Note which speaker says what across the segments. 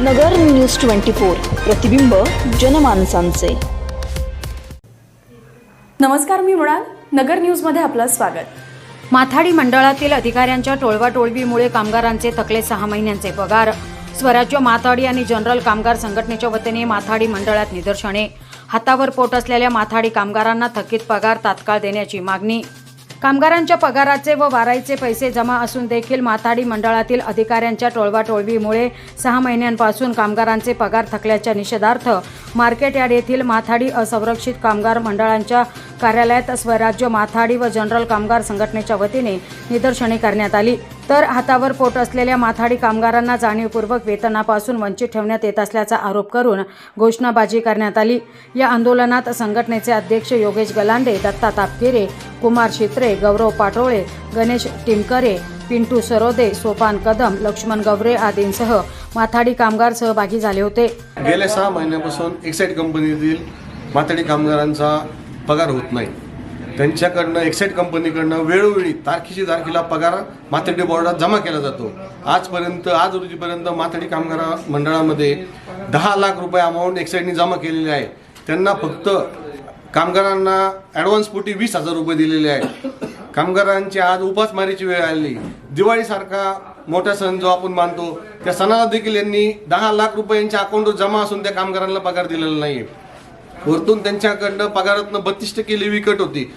Speaker 1: नगर news twenty four प्रतिबिंब जनमानसांचे.
Speaker 2: नमस्कार मी मृणाल नगर न्यूजमध्ये आपलं स्वागत.
Speaker 3: माथाडी मंडळातील अधिकाऱ्यांच्या टोळवाटोळवीमुळे कामगारांचे थकले सहा महिन्यांचे पगार. स्वराज्य माथाडी आणि जनरल कामगार संघटनेच्या वतीने माथाडी मंडळात निदर्शने. हातावर पोट असलेल्या माथाडी कामगारांना थकीत पगार तात्काळ देण्याची मागणी. कामगारांच्या पगाराचे व वाराईचे पैसे जमा असून देखील माथाडी मंडळातील अधिकाऱ्यांच्या टोळवाटोळवीमुळे सहा महिन्यांपासून कामगारांचे पगार थकल्याच्या निषेधार्थ मार्केट यार्ड येथील माथाडी असंरक्षित कामगार मंडळांच्या कार्यालयात स्वराज्य माथाडी व जनरल कामगार संघटनेच्या वतीने निदर्शने करण्यात आली. तर हातावर पोट असलेल्या माथाडी कामगारांना जाणीवपूर्वक वेतनापासून वंचित ठेवण्यात येत असल्याचा आरोप करून घोषणाबाजी करण्यात आली. या आंदोलनात संघटनेचे अध्यक्ष योगेश गलांडे दत्ता तापकिरे कुमार शित्रे गौरव पाटोळे गणेश टिमकरे पिंटू सरोदे सोपान कदम लक्ष्मण गवरे आदींसह माथाडी कामगार सहभागी झाले होते.
Speaker 4: गेल्या सहा महिन्यापासून एक्साईट कंपनीतील माथाडी कामगारांचा पगार होत नाही. त्यांच्याकडनं एक्साईट कंपनीकडनं वेळोवेळी तारखेची तारखेला पगार माथडी बोर्डात जमा केला जातो. आजपर्यंत आज रोजीपर्यंत माथडी कामगार मंडळामध्ये दहा लाख रुपये अमाऊंट एक्साईटनी जमा केलेली आहे. त्यांना फक्त कामगारांना ॲडव्हान्सपोटी वीस हजार रुपये दिलेले आहे. कामगारांची आज उपासमारीची वेळ आली. दिवाळीसारखा मोठा सण जो आपण मानतो त्या सणाला देखील यांनी दहा लाख रुपयांच्या अकाउंटवर जमा असून त्या कामगारांना पगार दिलेला नाही वरतून त्यांच्याकडनं पगारातनं बत्तीस टक्के लेवी कट होती.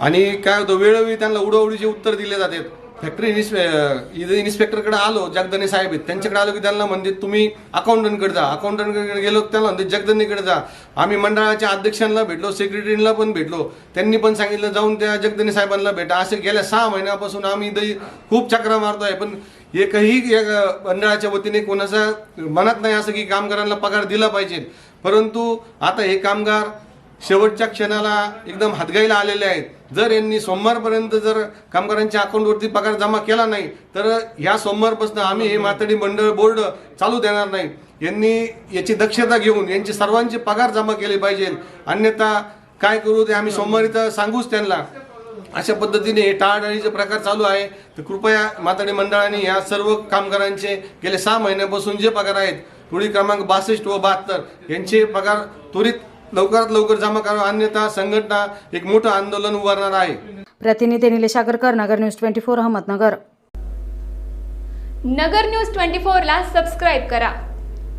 Speaker 4: आणि काय होतं वेळोवेळी त्यांना उडवडीचे उत्तर दिले जातात फॅक्टरी इन्स्पे इन्स्पेक्टरकडे आलो जगदने साहेब आहेत. त्यांच्याकडे आलो की त्यांना म्हणते तुम्ही अकाउंटंटकडे जा. अकाउंटंटकडे गेलो त्याला त्यांना म्हणते जगदनेकडे जा. आम्ही मंडळाच्या अध्यक्षांना भेटलो सेक्रेटरीला पण भेटलो. त्यांनी पण सांगितलं जाऊन त्या जगदने साहेबांना भेटा. असे गेल्या सहा महिन्यापासून आम्ही दही खूप चक्रा आहे पण एकही एक मंडळाच्या वतीने कोणाचा मनात नाही असं की कामगारांना पगार दिला पाहिजे. परंतु आता हे कामगार शेवटच्या क्षणाला एकदम हातगाईला आलेले आहेत. जर यांनी सोमवारपर्यंत जर कामगारांच्या अकाउंटवरती पगार जमा केला नाही तर ह्या सोमवारपासून आम्ही हे मातडी मंडळ बोर्ड चालू देणार नाही. यांनी याची दक्षता घेऊन यांचे सर्वांचे पगार जमा केले पाहिजे. अन्यथा काय करू ते आम्ही सोमवारी तर सांगूच त्यांना. अशा पद्धतीने हे टाळाटाळीचे प्रकार चालू आहे. तर कृपया माताडी मंडळाने या सर्व कामगारांचे गेले सहा महिन्यापासून जे पगार आहेत टोळी क्रमांक बासष्ट व बहात्तर यांचे पगार त्वरित लवकरात लवकर जमा करावा. अन्यथा संघटना एक मोठं आंदोलन उभारणार आहे.
Speaker 3: प्रतिनिधी Nilesh Agarkar Nagar news twenty four Ahmednagar.
Speaker 2: Nagar news twenty फोरला सबस्क्राईब करा.